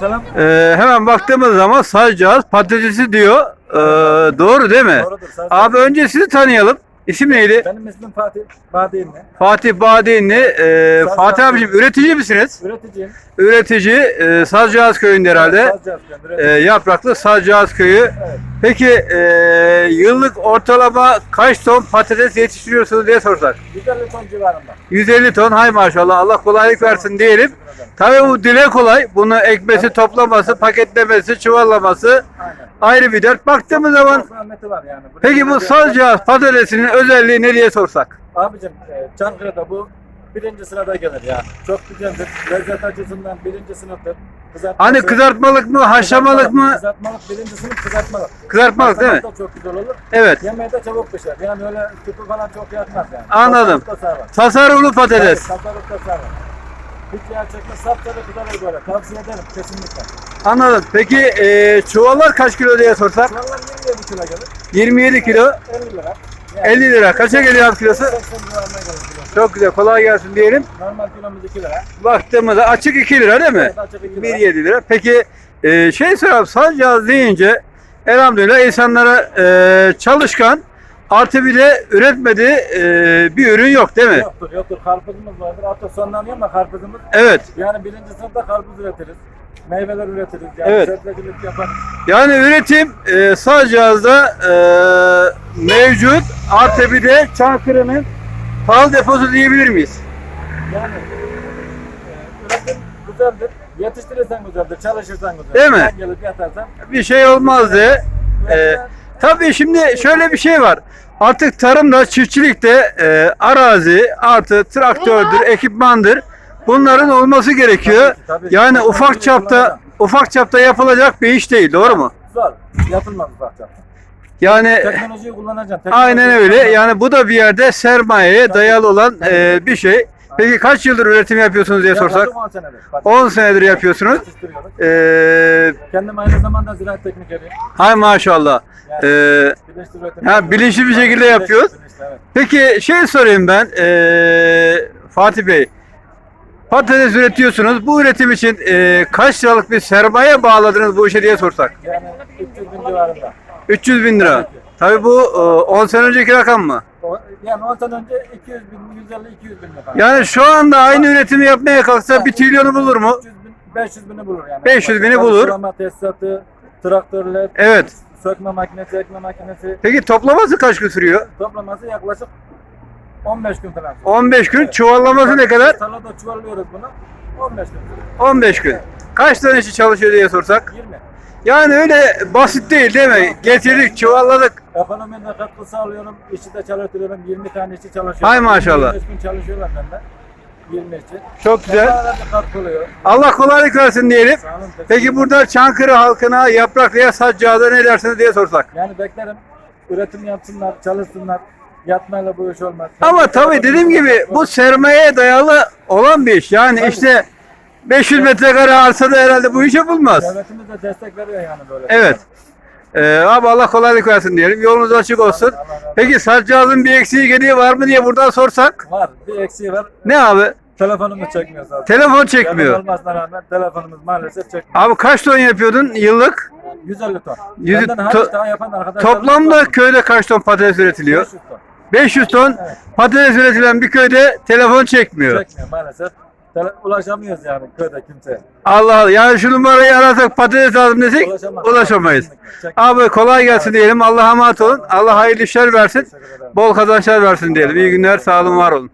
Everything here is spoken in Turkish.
Selam. Ee, hemen baktığımız zaman sarcağız patatesi diyor. Ee, doğru değil mi? Doğrudur. Abi önce sizi tanıyalım. İsim neydi? Benim ismim Fatih Badiyinli. Fatih Badinli. Ee, Fatih abicim üretici misiniz? Üreticiyim. Üretici. E, Sarcağız köyünde herhalde. Sazcağız ben, Ee, yapraklı Sarcağız köyü. Evet. Peki e, yıllık ortalama kaç ton patates yetiştiriyorsunuz diye sorsak. 150 ton civarında. 150 ton hay maşallah Allah kolaylık versin diyelim. Tabii bu dile kolay. Bunu ekmesi, toplaması, paketlemesi, çuvallaması Aynen. ayrı bir dert. Baktığımız zaman zahmeti var yani. Buraya peki bu sarcağız patatesinin özelliği ne diye sorsak? Abicim e, Çankırı'da bu birinci sırada gelir ya. Çok güzeldir. Lezzet açısından birinci sınıftır. Kızartması- Hani kızartmalık mı, haşlamalık mı? Kızartmalık birinci sınıf kızartmalık. Kızartmalık değil mi? Da çok güzel olur. Evet. Yemeği de çabuk pişer. Yani öyle tüpü falan çok yakmaz yani. Anladım. Tasarruf. Tasarruflu patates. Evet, tasarruf sağlar. Hiç yağ çekmez. Sapsarı kızarır böyle. Tavsiye ederim kesinlikle. Anladım. Peki e, çuvallar kaç kilo diye sorsak? Çuvallar 27 kilo gelir. 27 kilo. 50 lira. 50 lira. Kaça geliyor abi kilosu? 80 civarına gelir kilosu. Çok güzel. Kolay gelsin diyelim. Normal kilomuz 2 lira. Baktığımızda açık 2 lira değil mi? Evet, açık 2 lira. 1.7 lira. Peki e, şey soralım. Sarcağız deyince elhamdülillah insanlara e, çalışkan artı bir de üretmediği e, bir ürün yok değil mi? Yoktur, yoktur. Karpuzumuz vardır. Hatta sonlanıyor ama karpuzumuz. Evet. Yani birinci sınıfta karpuz üretiriz. Meyveler üretiriz. Yani Evet. sebzecilik yaparız. Yani üretim e, Sarcağız'da e, mevcut. Artı bir de Çankırı'nın fal deposu diyebilir miyiz? Yani e, üretim güzeldir. Yetiştirirsen güzeldir. Çalışırsan güzeldir. Değil mi? Sen gelip yatarsan. Bir şey olmaz diye. E, üretime- tabii şimdi şöyle bir şey var. Artık tarımda, çiftçilikte e, arazi artı traktördür, ekipmandır. Bunların olması gerekiyor. Tabii ki, tabii. Yani ufak çapta ufak çapta yapılacak bir iş değil, doğru mu? Zor. Yapılmaz ufakça. Yani Teknolojiyi kullanacaksın. aynen Teknolojiyi öyle. kullanacaksın. Yani bu da bir yerde sermayeye dayalı olan e, bir şey. Peki kaç yıldır üretim yapıyorsunuz diye sorsak? Yaklaşık 10 senedir. Bak, 10 senedir yapıyorsunuz. Ee, Kendim aynı zamanda ziraat teknikeriyim. hay maşallah. Yani Ee, bilinçli ha, bilinçli bir şekilde yapıyoruz. Bilinçli, evet. peki şey sorayım ben ee, Fatih Bey. Patates üretiyorsunuz. Bu üretim için ee, kaç liralık bir sermaye bağladınız bu işe diye sorsak? Yani 300 bin civarında. 300 bin lira. Tabii bu ee, 10 sene önceki rakam mı? O- Yani 10 sene önce 200 bin, 150 200 bin lira. Yani şu anda aynı üretimi yapmaya kalksa 1 trilyonu bulur mu? 300 bin, 500 bini bulur yani. 500 bini bulur. Sulama tesisatı, traktörler, Evet. sökme makinesi, ekme makinesi Peki toplaması kaç gün sürüyor? toplaması yaklaşık 15 gün falan. 15 gün. Çuvallaması ne kadar? Tarlada çuvallıyoruz bunu. 15 gün. 15 gün. Kaç tane işçi çalışıyor diye sorsak? 20. Yani öyle basit değil değil mi? Getirdik, çuvalladık. Ekonomide katkı sağlıyorum. İşçi de çalıştırıyorum. 20 tane işçi çalışıyor. Hay maşallah. 25 gün çalışıyorlar benden. 20 işçi. Çok güzel. Onlara da katkı oluyor. Allah kolaylık versin diyelim. Sağ olun. teşekkür Peki ederim. burada Çankırı halkına yapraklıya saccağda ne dersiniz diye sorsak. Yani beklerim. Üretim yapsınlar, çalışsınlar. Yatmayla bu iş olmaz. Ama tabii dediğim gibi bu sermayeye dayalı olan bir iş. Yani Tabii. işte 500 metrekare arsada herhalde bu iş yapılmaz. Devletimiz de destek veriyor yani böyle. Evet. Ee, abi Allah kolaylık versin diyelim. Yolunuz açık olsun. Allah razı olsun. Peki saccağızın bir eksiği geliği var mı diye buradan sorsak. Var. Bir eksiği var. Ne abi? Telefonumuz çekmiyor zaten. Telefon çekmiyor. Telefon olmasına rağmen telefonumuz maalesef çekmiyor. Abi kaç ton yapıyordun yıllık? 150 ton. Yüzü- Benden to- hariç daha yapan arkadaşlar Toplamda köyde kaç ton patates üretiliyor? 500 ton. 500 ton patates üretilen bir köyde telefon çekmiyor. Çekmiyor maalesef. Tele- ulaşamıyoruz yani köyde kimseye. Allah Allah. Yani şu numarayı arasak patates lazım desek ulaşamayız. Çek- Abi kolay gelsin diyelim. Allah'a emanet olun. Allah hayırlı işler versin. Teşekkür ederim. Bol kazançlar versin diyelim. İyi günler. Sağ olun, var olun.